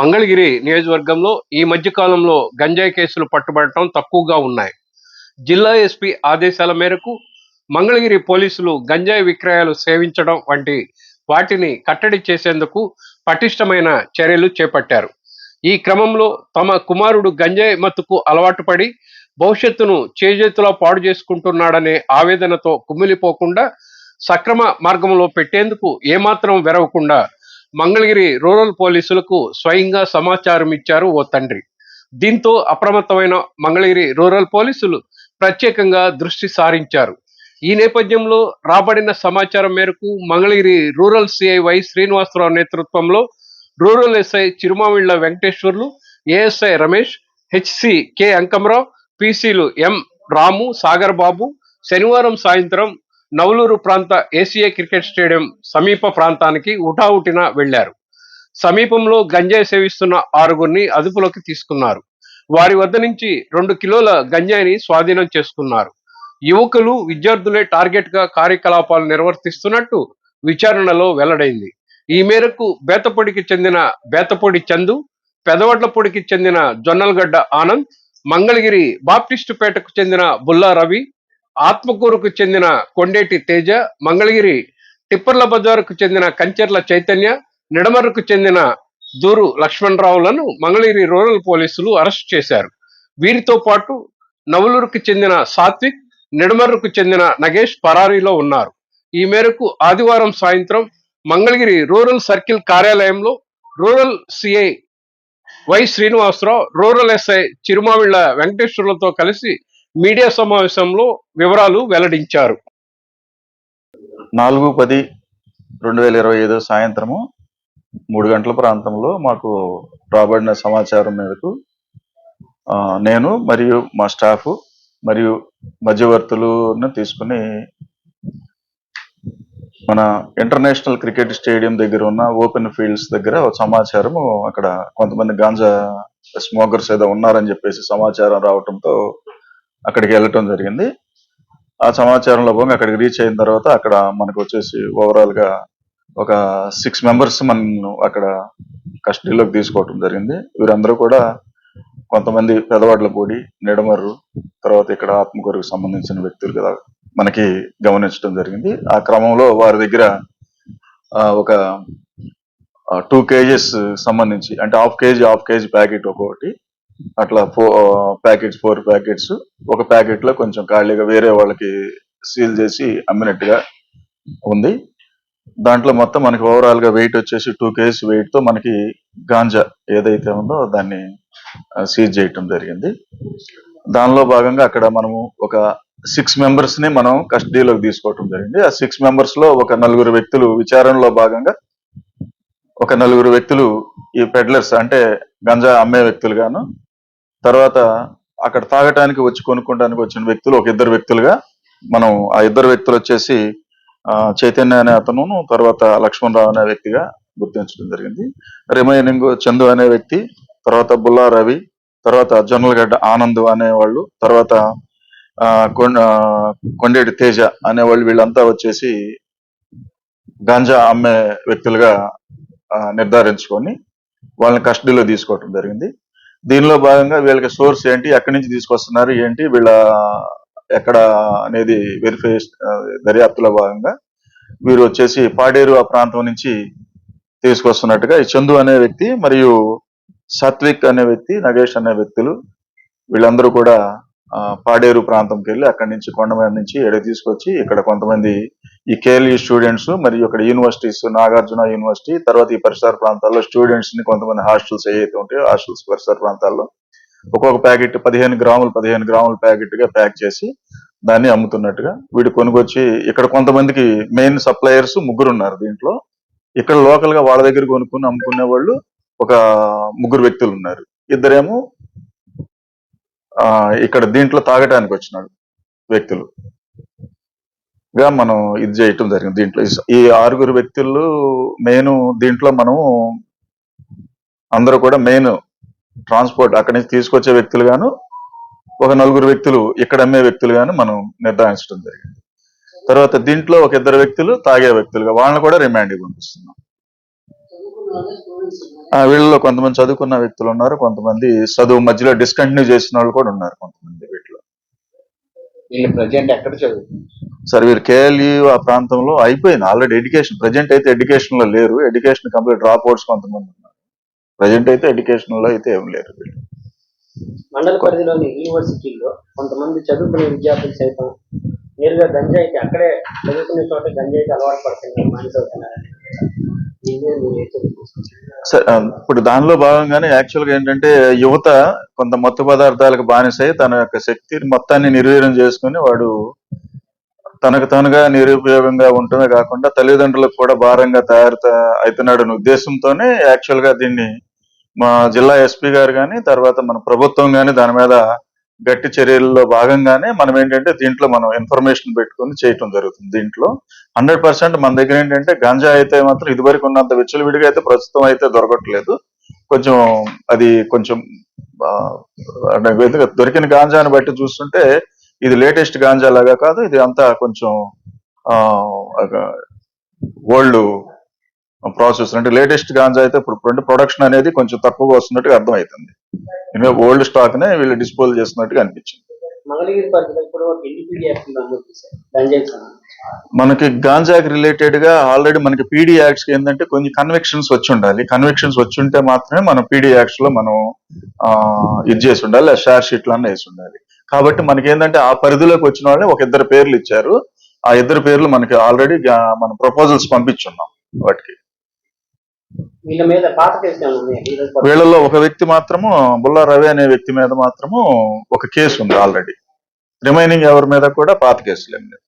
మంగళగిరి నియోజకవర్గంలో ఈ మధ్య కాలంలో గంజాయి కేసులు పట్టుబడటం తక్కువగా ఉన్నాయి. జిల్లా ఎస్పీ ఆదేశాల మేరకు మంగళగిరి పోలీసులు గంజాయి విక్రయాలు సేవించడం వంటి వాటిని కట్టడి చేసేందుకు పటిష్టమైన చర్యలు చేపట్టారు. ఈ క్రమంలో తమ కుమారుడు గంజాయి మత్తుకు అలవాటు పడి భవిష్యత్తును చేజేతులా పాడు చేసుకుంటున్నాడనే ఆవేదనతో కుమిలిపోకుండా సక్రమ మార్గంలో పెట్టేందుకు ఏమాత్రం వెరవకుండా మంగళగిరి రూరల్ పోలీసులకు స్వయంగా సమాచారం ఇచ్చారు ఓ తండ్రి. దీంతో అప్రమత్తమైన మంగళగిరి రూరల్ పోలీసులు ప్రత్యేకంగా దృష్టి సారించారు. ఈ నేపథ్యంలో రాబడిన సమాచారం మేరకు Mangalagiri rural CI Y Srinivasa Rao నేతృత్వంలో rural SI Chirumamilla Venkateswarlu ASI Ramesh HC K Ankamarao పీసీలు M Ramu Sagar Babu శనివారం సాయంత్రం నవలూరు ప్రాంత ఏసీఏ క్రికెట్ స్టేడియం సమీప ప్రాంతానికి ఉటావుటిన వెళ్ళారు సమీపంలో గంజాయి సేవిస్తున్న ఆరుగురిని అదుపులోకి తీసుకున్నారు. వారి వద్ద నుంచి రెండు కిలోల గంజాయిని స్వాధీనం చేసుకున్నారు. యువకులు విద్యార్థులే టార్గెట్గా కార్యకలాపాలు నిర్వర్తిస్తున్నట్టు విచారణలో వెల్లడైంది. ఈ మేరకు బేతపొడికి చెందిన బేతపొడి చందు పెదవడ్లపొడికి చెందిన జొన్నలగడ్డ ఆనంద్ మంగళగిరి బాప్టిస్టుపేటకు చెందిన బుల్లా రవి ఆత్మకూరుకు చెందిన కొండేటి తేజ మంగళగిరి టిప్పర్ల బజారుకు చెందిన కంచెర్ల చైతన్య నిడమర్రుకు చెందిన దూరు లక్ష్మణరావులను మంగళగిరి రూరల్ పోలీసులు అరెస్ట్ చేశారు. వీరితో పాటు నవలూరుకు చెందిన సాత్విక్ నిడమర్రుకు చెందిన నగేష్ పరారీలో ఉన్నారు. ఈ మేరకు ఆదివారం సాయంత్రం మంగళగిరి రూరల్ సర్కిల్ కార్యాలయంలో rural CI Y Srinivasa Rao rural SI Chirumavilla వెంకటేశ్వర్లతో కలిసి మీడియా సమావేశంలో వివరాలు వెల్లడించారు. నాలుగు పది రెండు వేల ఇరవై ఐదు సాయంత్రము మూడు గంటల ప్రాంతంలో మాకు రాబడిన సమాచారం మేరకు నేను మరియు మా స్టాఫ్ మరియు మధ్యవర్తులను తీసుకుని మన ఇంటర్నేషనల్ క్రికెట్ స్టేడియం దగ్గర ఉన్న ఓపెన్ ఫీల్డ్స్ దగ్గర ఒక సమాచారము అక్కడ కొంతమంది గాంజా స్మోకర్స్ ఏదో ఉన్నారని చెప్పేసి సమాచారం రావటంతో అక్కడికి వెళ్ళటం జరిగింది. ఆ సమాచారంలో భాగంగా అక్కడికి రీచ్ అయిన తర్వాత అక్కడ మనకు వచ్చేసి ఓవరాల్గా ఒక సిక్స్ మెంబర్స్ మనం అక్కడ కస్టడీలోకి తీసుకోవటం జరిగింది. వీరందరూ కూడా కొంతమంది పెదవాడ్లపూడి నిడమర్రు తర్వాత ఇక్కడ ఆత్మకూరుకు సంబంధించిన వ్యక్తులు కదా మనకి గమనించడం జరిగింది. ఆ క్రమంలో వారి దగ్గర ఒక టూ కేజెస్ సంబంధించి అంటే half KG half KG packet ఒక్కొక్కటి అట్లా ఫో ప్యాకెట్స్ ఫోర్ ప్యాకెట్స్ ఒక ప్యాకెట్లో కొంచెం ఖాళీగా వేరే వాళ్ళకి సీల్ చేసి అమ్మినట్టుగా ఉంది. దాంట్లో మొత్తం మనకి ఓవరాల్గా వెయిట్ వచ్చేసి టూ కేజీస్ వెయిట్తో మనకి గాంజా ఏదైతే ఉందో దాన్ని సీజ్ చేయటం జరిగింది. దానిలో భాగంగా అక్కడ మనము ఒక సిక్స్ మెంబర్స్ని మనం కస్టడీలోకి తీసుకోవటం జరిగింది. ఆ సిక్స్ మెంబర్స్లో ఒక నలుగురు వ్యక్తులు విచారణలో భాగంగా ఒక నలుగురు వ్యక్తులు ఈ పెడ్లర్స్ అంటే గంజా అమ్మే వ్యక్తులు గాను తర్వాత అక్కడ తాగటానికి వచ్చి కొనుక్కోవడానికి వచ్చిన వ్యక్తులు ఒక ఇద్దరు వ్యక్తులుగా మనం ఆ ఇద్దరు వ్యక్తులు వచ్చేసి చైతన్య అనే అతను తర్వాత లక్ష్మణరావు అనే వ్యక్తిగా గుర్తించడం జరిగింది. రిమైనింగ్ చందు అనే వ్యక్తి తర్వాత బుల్లా రవి తర్వాత జొన్నలగడ్డ ఆనంద్ అనే వాళ్ళు తర్వాత కొండేటి తేజ అనే వాళ్ళు వీళ్ళంతా వచ్చేసి గాంజా అమ్మే వ్యక్తులుగా నిర్ధారించుకొని వాళ్ళని కస్టడీలో తీసుకోవటం జరిగింది. దీనిలో భాగంగా వీళ్ళకి సోర్స్ ఏంటి ఎక్కడి నుంచి తీసుకొస్తున్నారు ఏంటి వీళ్ళ ఎక్కడ అనేది వెరిఫై దర్యాప్తులో భాగంగా వీరు వచ్చేసి పాడేరు ఆ ప్రాంతం నుంచి తీసుకొస్తున్నట్టుగా ఈ చందు అనే వ్యక్తి మరియు సాత్విక్ అనే వ్యక్తి నగేష్ అనే వ్యక్తులు వీళ్ళందరూ కూడా పాడేరు ప్రాంతంకి వెళ్ళి అక్కడి నుంచి కొండమీద నుంచి ఎడ తీసుకొచ్చి ఇక్కడ కొంతమంది ఈ కేఎల్ఈ స్టూడెంట్స్ మరియు ఇక్కడ యూనివర్సిటీస్ నాగార్జున యూనివర్సిటీ తర్వాత ఈ పరిసర ప్రాంతాల్లో స్టూడెంట్స్ని కొంతమంది హాస్టల్స్ ఏవైతే ఉంటాయో హాస్టల్స్ పరిసర ప్రాంతాల్లో ఒక్కొక్క ప్యాకెట్ పదిహేను గ్రాములు పదిహేను గ్రాముల ప్యాకెట్గా ప్యాక్ చేసి దాన్ని అమ్ముతున్నట్టుగా వీడు కొనుగొచ్చి ఇక్కడ కొంతమందికి మెయిన్ సప్లయర్స్ ముగ్గురు ఉన్నారు దీంట్లో. ఇక్కడ లోకల్గా వాళ్ళ దగ్గర కొనుక్కుని అమ్ముకునే వాళ్ళు ఒక ముగ్గురు వ్యక్తులు ఉన్నారు. ఇద్దరేమో ఆ ఇక్కడ దీంట్లో తాగటానికి వచ్చినాడు వ్యక్తులు. గా మనం ఇది చేయటం జరిగింది దీంట్లో. ఈ- ఆరుగురు వ్యక్తులు మెయిన్ దీంట్లో మనం అందరూ కూడా మెయిన్ ట్రాన్స్పోర్ట్ అక్కడి నుంచి తీసుకొచ్చే వ్యక్తులు గాను ఒక నలుగురు వ్యక్తులు ఇక్కడ అమ్మే వ్యక్తులు గాను మనం నిర్ధారించడం జరిగింది. తర్వాత దీంట్లో ఒక ఇద్దరు వ్యక్తులు తాగే వ్యక్తులుగా వాళ్ళని కూడా రిమాండ్ పంపిస్తున్నాం. ఆ వీళ్ళలో కొంతమంది చదువుకున్న వ్యక్తులు ఉన్నారు కొంతమంది చదువు మధ్యలో డిస్కంటిన్యూ చేసిన వాళ్ళు కూడా ఉన్నారు కొంతమంది. వీళ్ళు ప్రజెంట్ ఎక్కడ చదువుతున్నారు? సరే వీరు కేఎల్యూ ఆ ప్రాంతంలో అయిపోయింది. ఆల్రెడీ ఎడ్యుకేషన్ ప్రజెంట్ అయితే ఎడ్యుకేషన్లో లేరు. ఎడ్యుకేషన్ కంప్లీట్ డ్రాప్ అవుట్స్ కొంతమంది ఉన్నారు. ప్రజెంట్ అయితే ఎడ్యుకేషన్లో అయితే ఏం లేరు వీళ్ళు. మండల పరిధిలోని యూనివర్సిటీల్లో కొంతమంది చదువుకునే విద్యార్థులు సైతం నేరుగా గంజాయికి అక్కడే చదువుకునే చోట గంజాయికి అలవాటు పడుతున్నారు. మానిసవుతున్నారు ఇప్పుడు దానిలో భాగంగానే యాక్చువల్గా ఏంటంటే యువత కొంత మత్తు పదార్థాలకు బానిసై తన యొక్క శక్తి మొత్తాన్ని నిర్వీర్యం చేసుకుని వాడు తనకు తానుగా నిరుపయోగంగా ఉంటుందే కాకుండా తల్లిదండ్రులకు కూడా భారంగా తయారు అవుతున్నాడు అనే ఉద్దేశంతోనే యాక్చువల్గా దీన్ని మా జిల్లా ఎస్పీ గారు కానీ తర్వాత మన ప్రభుత్వం కానీ దాని మీద గట్టి చర్యల్లో భాగంగానే మనం ఏంటంటే దీంట్లో మనం ఇన్ఫర్మేషన్ పెట్టుకొని చేయటం జరుగుతుంది దీంట్లో. హండ్రెడ్ పర్సెంట్ మన దగ్గర ఏంటంటే గంజా అయితే మాత్రం ఇదివరకు ఉన్నంత విచ్చలవిడిగా అయితే ప్రస్తుతం అయితే దొరకట్లేదు. కొంచెం అది కొంచెం దొరికిన గాంజాని బట్టి చూస్తుంటే ఇది లేటెస్ట్ గాంజా లాగా కాదు ఇది అంతా కొంచెం ఓల్డ్ ప్రాసెస్ అంటే లేటెస్ట్ గాంజా అయితే ఇప్పుడు ప్రొడక్షన్ అనేది కొంచెం తక్కువగా వస్తున్నట్టుగా అర్థమవుతుంది. ఇంకా ఓల్డ్ స్టాక్ నే వీళ్ళు డిస్పోజ్ చేస్తున్నట్టుగా అనిపించింది. మనకి గాంజాకి రిలేటెడ్గా ఆల్రెడీ మనకి పీడీ యాక్ట్స్కి ఏంటంటే కొన్ని కన్విక్షన్స్ వచ్చి ఉండాలి. కన్విక్షన్స్ వచ్చి ఉంటే మాత్రమే మనం పీడీ యాక్ట్స్లో మనం ఇది చేసి ఉండాలి. షేర్ షీట్లో వేసి ఉండాలి. కాబట్టి మనకి ఏంటంటే ఆ పరిధిలోకి వచ్చిన వాళ్ళే ఒక ఇద్దరు పేర్లు ఇచ్చారు. ఆ ఇద్దరు పేర్లు మనకి ఆల్రెడీ మన ప్రపోజల్స్ పంపించున్నాం వాటికి. వీళ్ళలో ఒక వ్యక్తి మాత్రము బుల్లా రవి అనే వ్యక్తి మీద మాత్రము ఒక కేసు ఉంది ఆల్రెడీ. రిమైనింగ్ ఎవరి మీద కూడా పాత కేసులు ఏం లేదు